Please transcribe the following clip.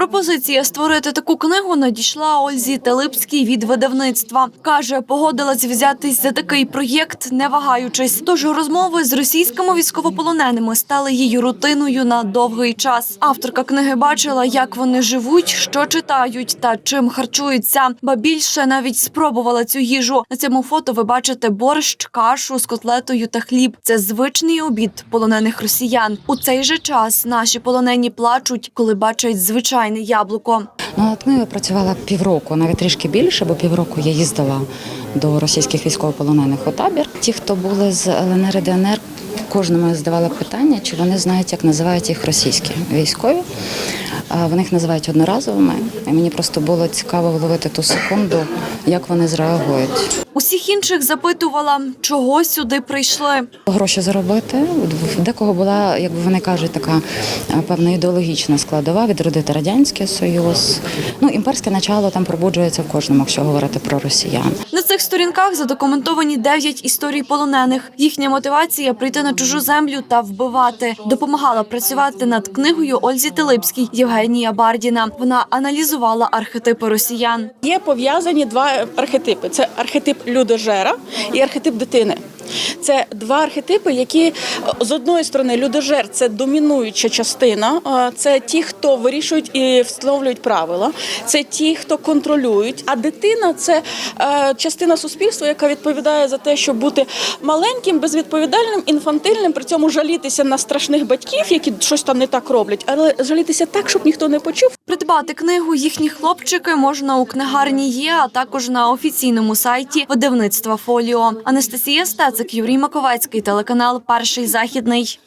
Пропозиція створити таку книгу надійшла Ользі Телипській від видавництва. Каже, погодилась взятись за такий проєкт, не вагаючись. Тож розмови з російськими військовополоненими стали її рутиною на довгий час. Авторка книги бачила, як вони живуть, що читають та чим харчуються. Ба більше навіть спробувала цю їжу. На цьому фото ви бачите борщ, кашу з котлетою та хліб. Це звичний обід полонених росіян. У цей же час наші полонені плачуть, коли бачать звичайне яблуко. Ну, от ми працювала півроку, навіть трішки більше, бо півроку я їздила до російських військовополонених у табір. Ті, хто були з ЛНР і ДНР, кожному я задавала питання, чи вони знають, як називають їх російські військові. Вони їх називають одноразовими. І мені просто було цікаво вловити ту секунду, як вони зреагують. Усіх інших запитувала, чого сюди прийшли. Гроші заробити. В декого була, як вони кажуть, така певна ідеологічна складова відродити радянський союз. Ну імперське начало там пробуджується в кожному, якщо говорити про росіян. Цих сторінках задокументовані дев'ять історій полонених. Їхня мотивація прийти на чужу землю та вбивати. Допомагала працювати над книгою Ользі Тилипській Євгенія Бардіна. Вона аналізувала архетипи росіян. Є пов'язані два архетипи: це архетип людожера і архетип дитини. Це два архетипи, які е, з одної сторони людожер це домінуюча частина, е, це ті, хто вирішують і встановлюють правила, це ті, хто контролюють. А дитина це е, частина суспільства, яка відповідає за те, щоб бути маленьким, безвідповідальним, інфантильним, при цьому жалітися на страшних батьків, які щось там не так роблять, але жалітися так, щоб ніхто не почув. Придбати книгу їхні хлопчики можна у книгарні є, а також на офіційному сайті видавництва Фоліо. Анастасія Стецик, Юрій Маковецький, телеканал Перший західний.